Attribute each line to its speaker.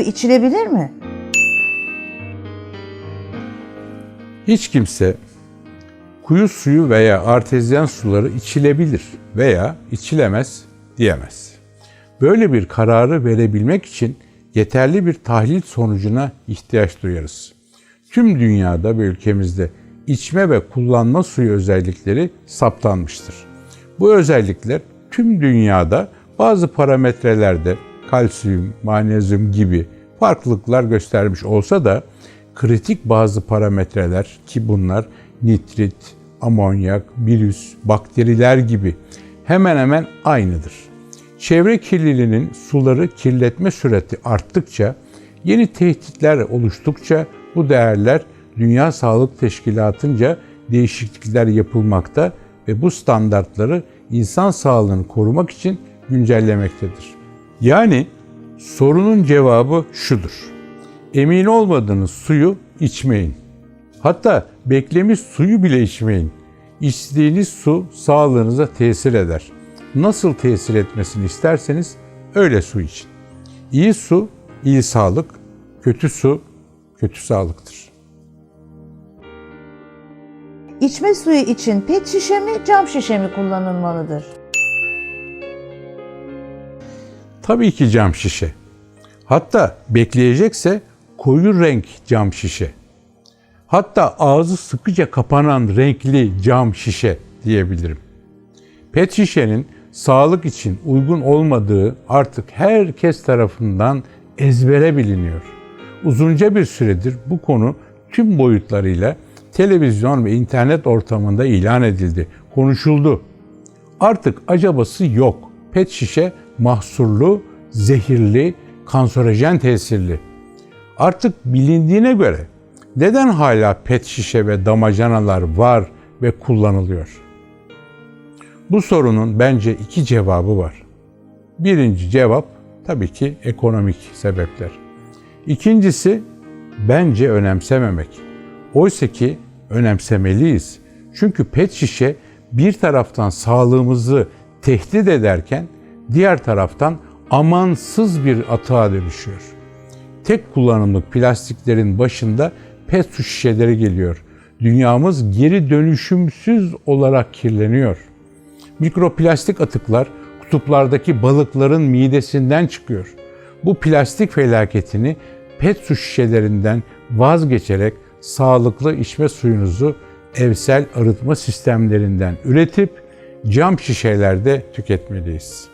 Speaker 1: Suyu içilebilir mi?
Speaker 2: Hiç kimse kuyu suyu veya artezyen suları içilebilir veya içilemez diyemez. Böyle bir kararı verebilmek için yeterli bir tahlil sonucuna ihtiyaç duyarız. Tüm dünyada ve ülkemizde içme ve kullanma suyu özellikleri saptanmıştır. Bu özellikler tüm dünyada bazı parametrelerde kalsiyum, magnezyum gibi farklılıklar göstermiş olsa da kritik bazı parametreler ki bunlar nitrit, amonyak, virüs, bakteriler gibi hemen hemen aynıdır. Çevre kirliliğinin suları kirletme sürati arttıkça, yeni tehditler oluştukça bu değerler Dünya Sağlık Teşkilatı'nca değişiklikler yapılmakta ve bu standartları insan sağlığını korumak için güncellemektedir. Yani sorunun cevabı şudur. Emin olmadığınız suyu içmeyin. Hatta beklemiş suyu bile içmeyin. İçtiğiniz su sağlığınıza tesir eder. Nasıl tesir etmesini isterseniz öyle su için. İyi su, iyi sağlık, kötü su, kötü sağlıktır.
Speaker 1: İçme suyu için pet şişe mi, cam şişe mi kullanılmalıdır?
Speaker 2: Tabii ki cam şişe. Hatta bekleyecekse koyu renk cam şişe. Hatta ağzı sıkıca kapanan renkli cam şişe diyebilirim. Pet şişenin sağlık için uygun olmadığı artık herkes tarafından ezbere biliniyor. Uzunca bir süredir bu konu tüm boyutlarıyla televizyon ve internet ortamında ilan edildi, konuşuldu. Artık acabası yok. Pet şişe mahsurlu, zehirli, kanserojen tesirli. Artık bilindiğine göre neden hala pet şişe ve damacanalar var ve kullanılıyor? Bu sorunun bence iki cevabı var. Birinci cevap tabii ki ekonomik sebepler. İkincisi bence önemsememek. Oysa ki önemsemeliyiz. Çünkü pet şişe bir taraftan sağlığımızı tehdit ederken diğer taraftan amansız bir atığa dönüşüyor. Tek kullanımlık plastiklerin başında pet su şişeleri geliyor. Dünyamız geri dönüşümsüz olarak kirleniyor. Mikroplastik atıklar kutuplardaki balıkların midesinden çıkıyor. Bu plastik felaketini pet su şişelerinden vazgeçerek sağlıklı içme suyunuzu evsel arıtma sistemlerinden üretip cam şişelerde tüketmeliyiz.